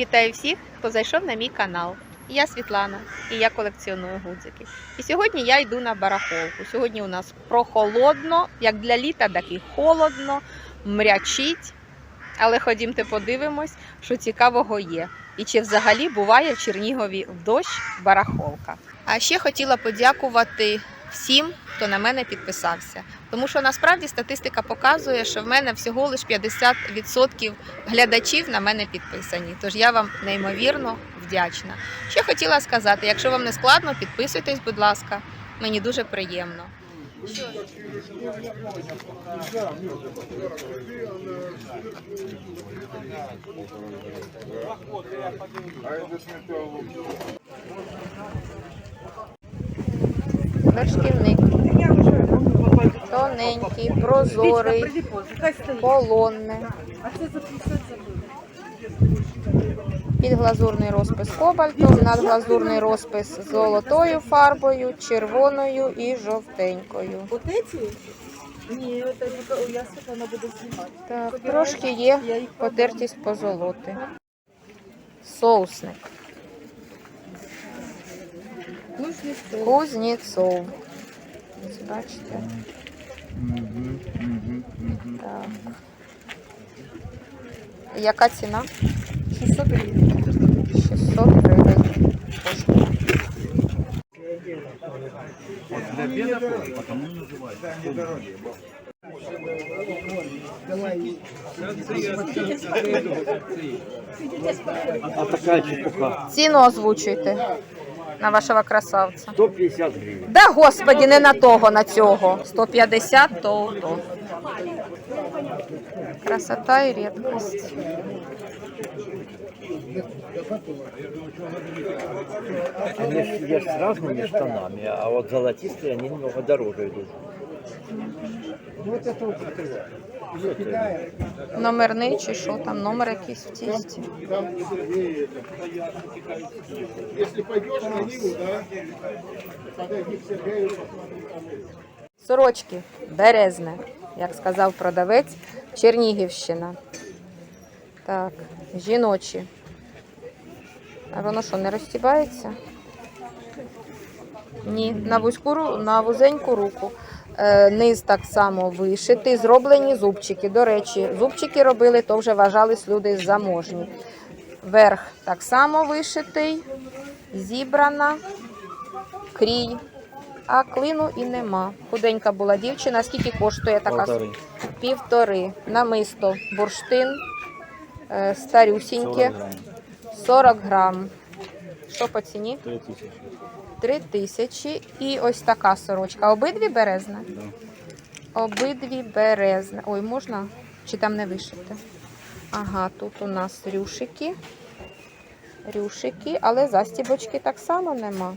Вітаю всіх, хто зайшов на мій канал. Я Світлана і я колекціоную гудзики. І сьогодні я йду на барахолку. Сьогодні у нас прохолодно, як для літа, так і холодно, мрячить. Але ходімте подивимось, що цікавого є. І чи взагалі буває в Чернігові в дощ барахолка. А ще хотіла подякувати всім, хто на мене підписався. Тому що насправді статистика показує, що в мене всього лише 50% глядачів на мене підписані. Тож я вам неймовірно вдячна. Ще хотіла сказати, якщо вам не складно, підписуйтесь, будь ласка. Мені дуже приємно. Вершківник. Тоненький, прозорий, колонне. Підглазурний розпис кобальтом, надглазурний розпис золотою фарбою, червоною і жовтенькою. Так, трошки є потертість позолоти. Соусник. Кузнецов. Кузнєцов. Ось Бачите? Так. Яка ціна? 600 гривень. 600 гривень. Коштує. А такая чепуха. Ціну озвучуйте на вашого красавця. 150 гривен. Да, господі, не на того, на цього. 150, то то. Красота і рідкость. Они ж есть с разными штанами, а вот золотистые, они немного дороже идут. Номерний чи що там, номер якийсь в тісті. Если пойдешь на Ниву, Сорочки березне, як сказав продавець, Чернігівщина. Так, жіночі. А воно що, не розтібається? Ні, на вузьку на вузеньку руку. Е, низ так само вишитий, зроблені зубчики. До речі, зубчики робили, то вже вважались люди заможні. Верх так само вишитий, зібрана, крій, а клину і нема. Худенька була дівчина. Скільки коштує така? Полторы. Півтори. Намисто, бурштин, е, старюсіньке, 40 грамм. 40 грам. Що по ціні? 3000. 3 тисячі. І ось така сорочка. Обидві березне? Да. Обидві березне. Ой, можна? Чи там не вишити? Ага, тут у нас рюшики. Рюшики, але застібочки так само нема.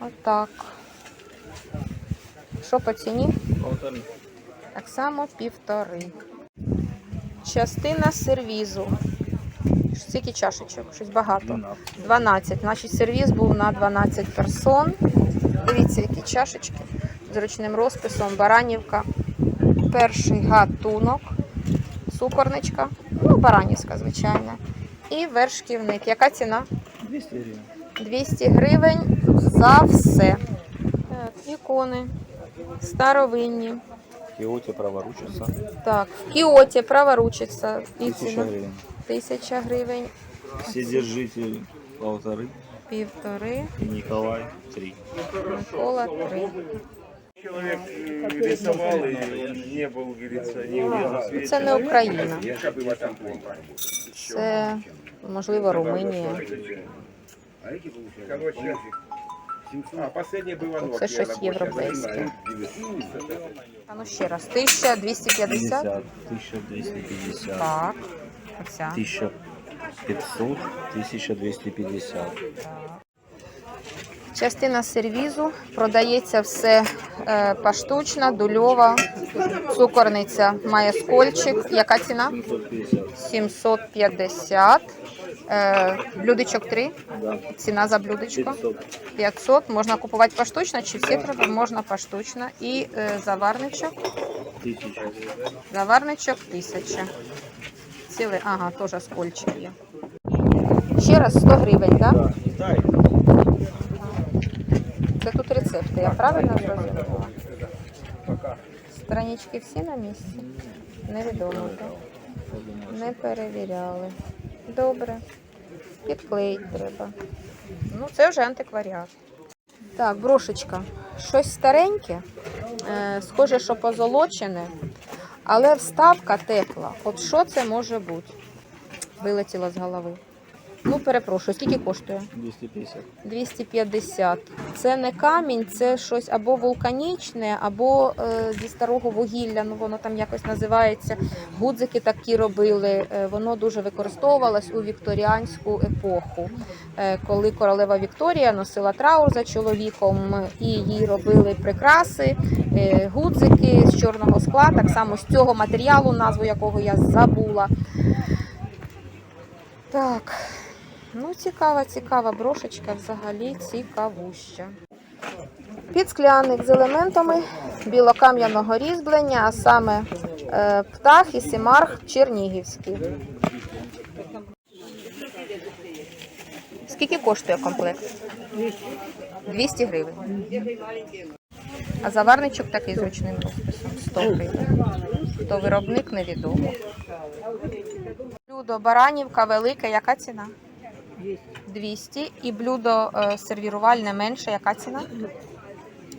Отак. Що по ціні? Полторы. Так само півтори. Частина сервізу. Скільки чашечок? Щось багато. 12. 12. Значить, сервіз був на 12 персон. Дивіться, які чашечки з ручним розписом, баранівка. Перший гатунок, цукорничка, ну, баранівська, звичайно. І вершківник. Яка ціна? 200 гривен. 200 гривень за все. Так, ікони старовинні. Киоте праворучица. Так, в кіоті праворучиця. І 1000 ціна гривен. 1000 гривень, Вседержитель полторы. півтори, И Николай 3. Микола три. человек э, рисовал и не был, говорится, нигде на свете. Це не Україна, Я бы в этом плане. це можливо Румунія. Короче, а последний был оно. Це щось європейське. А ну ще раз, 1250. 50. 1250. Так, оця. 1500. 1250. Частина сервізу продається все е, поштучно, дульова, цукорниця має скольчик. Яка ціна? 750. 750. Е, блюдечок 3. Да. Ціна за блюдечко. 500. 500. Можна купувати поштучно, чи всі треба? Можна поштучно. І е, заварничок. 1000. Заварничок 1000. Цілий, ага, теж скольчик є. Ще раз 100 гривень, так? Да. Це тут рецепти, я правильно зрозуміла? Странички всі на місці? Невідомо, так? Не перевіряли. Добре. Підклеїть треба. Ну, це вже антикваріат. Так, брошечка. Щось стареньке, е, схоже, що позолочене, але вставка тепла. От що це може бути? Вилетіло з голови. Ну, перепрошую, скільки коштує? 250. 250. Це не камінь, це щось або вулканічне, або е, зі старого вугілля. Ну воно там якось називається. Гудзики такі робили. Е, воно дуже використовувалось у вікторіанську епоху, е, коли королева Вікторія носила траур за чоловіком, і їй робили прикраси, е, гудзики з чорного скла, так само з цього матеріалу, назву якого я забула. Так. Ну, цікава, цікава брошечка взагалі цікавуща. Підскляник з елементами білокам'яного різьблення, а саме е, птах і сімарх чернігівський. Скільки коштує комплект? 200 гривень. А заварничок такий з ручним розписом 100 гривень. То виробник невідомо. Блюдо баранівка велике, яка ціна? 200 і блюдо е, сервірувальне менше, яка ціна?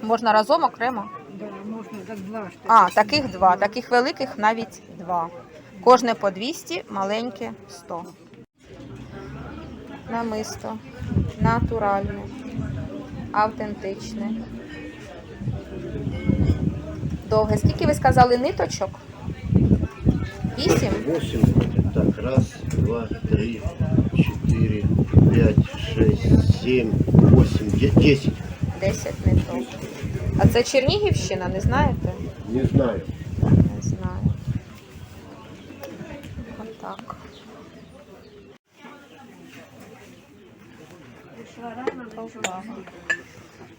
Можна разом окремо? можна так два. А, таких два. Таких великих навіть два. Кожне по 200, маленьке 100. Намисто. Натуральне. Автентичне. Довге. Скільки ви сказали ниточок? Вісім? Вроде. Так, раз, два, три, четыре, пять, шесть, семь, восемь, де- десять. 10 ниток. А це Чернігівщина, не знаєте? Не знаю. Не знаю. Отак.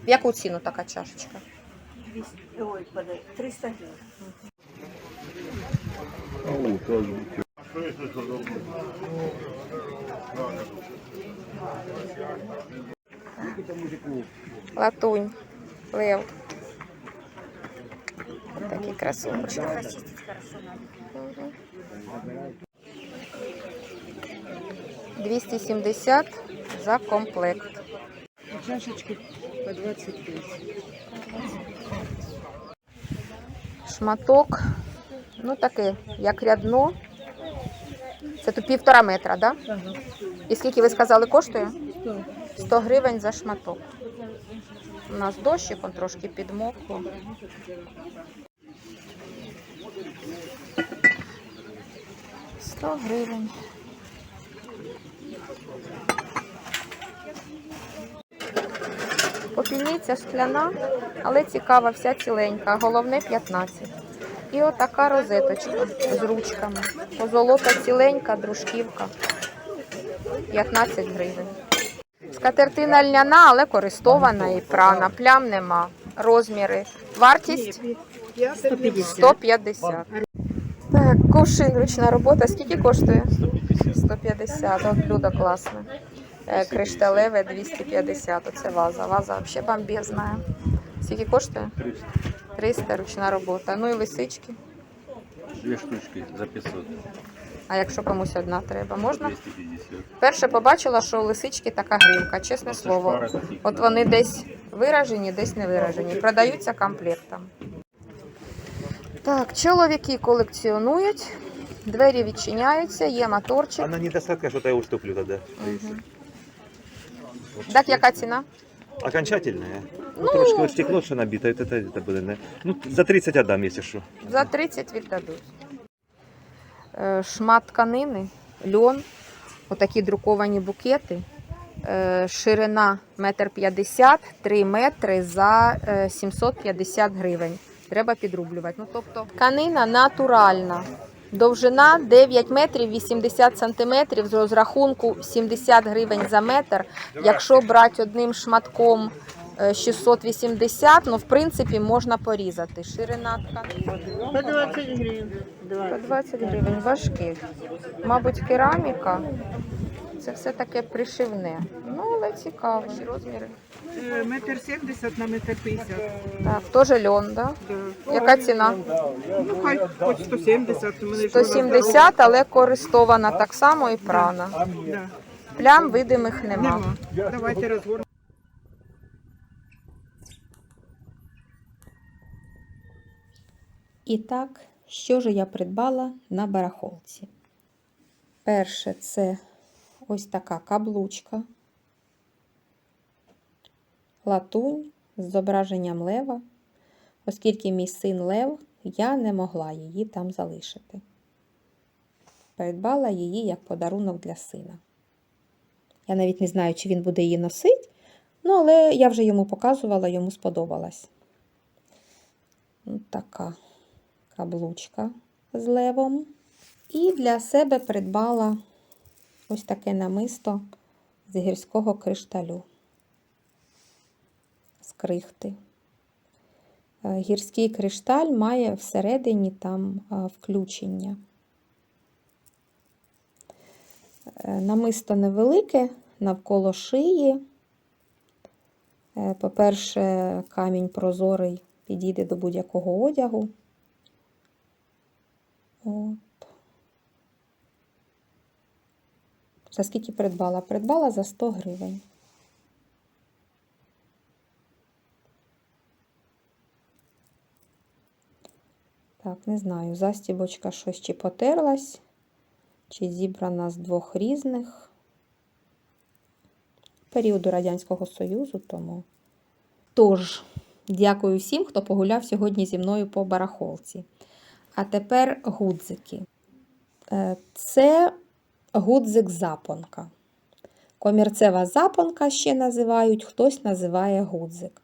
В яку ціну така чашечка? Ой, подай, 300 гривен. Латунь. Лев. Такі красунчики. Мгм. 270 за комплект. Чашечки по 25. Шматок. Ну таке, як рядно. Це тут півтора метра, так? Да? І скільки ви сказали коштує? 100. 100 гривень за шматок. У нас дощик, он трошки підмокло. Сто гривень. Попільниця шкляна, але цікава, вся ціленька. Головне 15. І отака розеточка з ручками. Позолота ціленька, дружківка. 15 гривень. Скатертина льняна, але користована і прана. Плям нема. Розміри. Вартість 150. 150. Так, кувшин, ручна робота. Скільки коштує? 150. От блюдо класне. Е, Кришталеве 250. Оце ваза. Ваза взагалі бомбезна. Скільки коштує? 300 ручна робота. Ну і лисички. Две штучки за 500. А якщо комусь одна треба, можна? 250. Перше побачила, що у лисички така гримка, чесне Оце слово. таких, От да. вони десь виражені, десь не виражені. Продаються комплектом. Так, чоловіки колекціонують, двері відчиняються, є моторчик. Она недостатка, что-то я уступлю тогда. Мгм. Так, яка ціна? Окончательная. Ну, Ну. трошки вот стекло, что набито, это, это, это было, да. Ну, за 30 отдам, если что. За 30 віддадуть. Е, Шмат тканини, льон, отакі друковані букети. Е, Ширина 1,50 м, 3 метри за е, 750 гривень. Треба підрублювати. Ну, тобто, тканина натуральна. Довжина 9 метрів 80 сантиметрів з розрахунку 70 гривень за метр. Якщо брати одним шматком е, 680, ну в принципі можна порізати. Ширина тканини. По 20 гривен. По 20 гривень важкий. Мабуть, кераміка. Це все таке пришивне. Ну, але цікаво. Розміри. Е, Метр сімдесят на метр п'ятдесят. Так, теж льон, да? Да. Яка ціна? Ну, хай хоч 170. у мене ж 170, але користована так само і прана. здорова. Плям видимих Да. нема. Нема. Давайте розгорнемо. І так, що ж я придбала на барахолці? Перше, це ось така каблучка, латунь з зображенням лева. Оскільки мій син Лев, я не могла її там залишити. Придбала її як подарунок для сина. Я навіть не знаю, чи він буде її носити, ну, але я вже йому показувала, йому сподобалась. Ось така каблучка з левом. І для себе придбала ось таке намисто з гірського кришталю. Крихти. Е, Гірський кришталь має всередині там е, включення. Е, Намисто невелике, навколо шиї. По-перше, камінь прозорий підійде до будь-якого одягу. От. За скільки придбала? Придбала за 100 гривень. Не знаю, застібочка щось чи потерлась, чи зібрана з двох різних періоду Радянського Союзу, тому. Тож, дякую всім, хто погуляв сьогодні зі мною по барахолці. А тепер гудзики. Е, Це гудзик запонка. Комірцева запонка ще називають, хтось називає гудзик.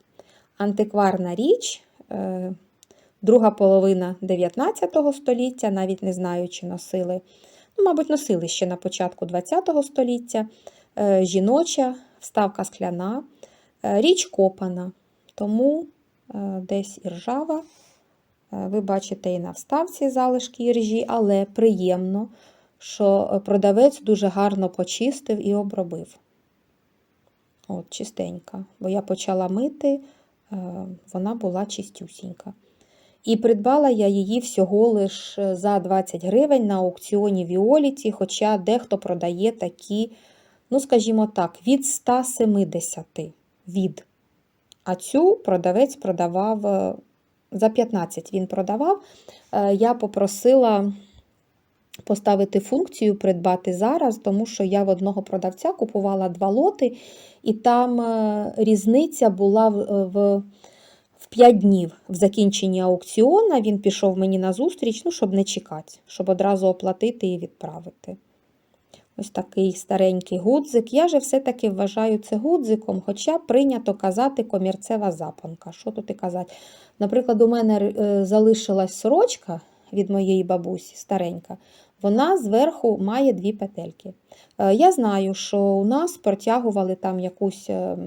Антикварна річ, е, друга половина 19 століття, навіть не знаю, чи носили. Ну, мабуть, носили ще на початку 20 століття. Е, Жіноча, вставка скляна, Е, річ копана, тому е, десь і ржава. Е, Ви бачите і на вставці залишки іржі, але приємно, що продавець дуже гарно почистив і обробив. От, чистенька. Бо я почала мити, вона була чистюсінька. І придбала я її всього лише за 20 гривень на аукціоні Віоліті, хоча дехто продає такі, ну, скажімо так, від 170 від. А цю продавець продавав е, за 15 він продавав. Е, Я попросила поставити функцію придбати зараз, тому що я в одного продавця купувала два лоти, і там е, різниця була в 5 днів в закінченні аукціону. Він пішов мені на зустріч, ну, щоб не чекати, щоб одразу оплатити і відправити. Ось такий старенький гудзик. Я же все-таки вважаю це гудзиком, хоча прийнято казати комірцева запонка. Що тут і казати? Наприклад, у мене е, залишилась сорочка від моєї бабусі, старенька. Вона зверху має дві петельки. Е, Я знаю, що у нас протягували там якусь е,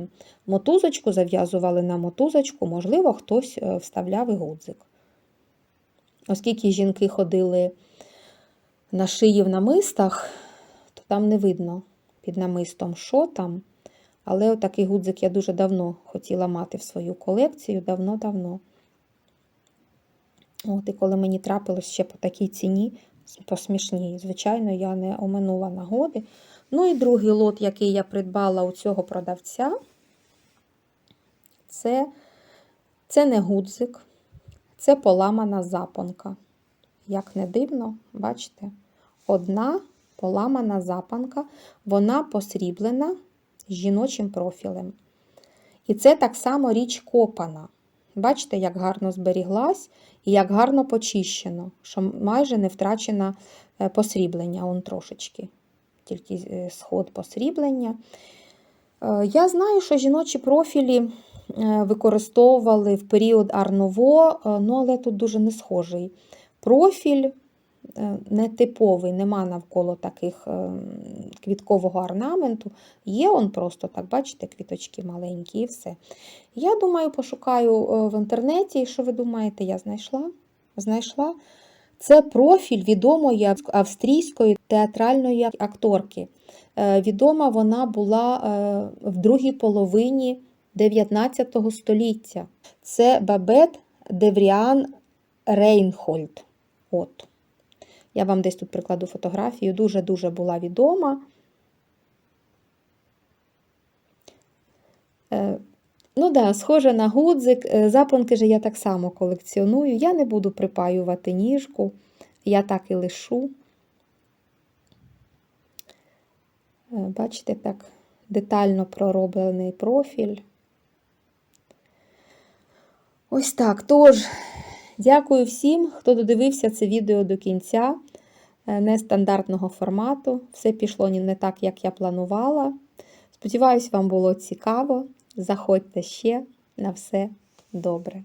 мотузочку, зав'язували на мотузочку, можливо, хтось е, вставляв і гудзик. Оскільки жінки ходили на шиї в намистах, то там не видно під намистом, що там. Але отакий гудзик я дуже давно хотіла мати в свою колекцію, давно-давно. От, і коли мені трапилось ще по такій ціні, по смішній, звичайно, я не оминула нагоди. Ну і другий лот, який я придбала у цього продавця, це, це не гудзик, це поламана запонка. Як не дивно, бачите, одна поламана запанка, вона посріблена жіночим профілем. І це так само річ копана. Бачите, як гарно зберіглась і як гарно почищено, що майже не втрачено е, посріблення, он трошечки, тільки е, сход посріблення. Е, Я знаю, що жіночі профілі використовували в період Арново, ну але тут дуже не схожий. Профіль нетиповий, нема навколо таких е, квіткового орнаменту. Є он просто, так, бачите, квіточки маленькі і все. Я думаю, пошукаю е, в інтернеті, що ви думаєте, я знайшла? Знайшла. Це профіль відомої австрійської театральної акторки. Е, Відома вона була е, в другій половині 19 століття. Це Бабет Девріан Рейнхольд. От. Я вам десь тут прикладу фотографію. Дуже-дуже була відома. Е, Ну да, схоже на гудзик. Е, Запонки же я так само колекціоную. Я не буду припаювати ніжку, я так і лишу. Е, Бачите, так детально пророблений профіль. Ось так. Тож, дякую всім, хто додивився це відео до кінця е, нестандартного формату. Все пішло не так, як я планувала. Сподіваюсь, вам було цікаво. Заходьте ще на все добре.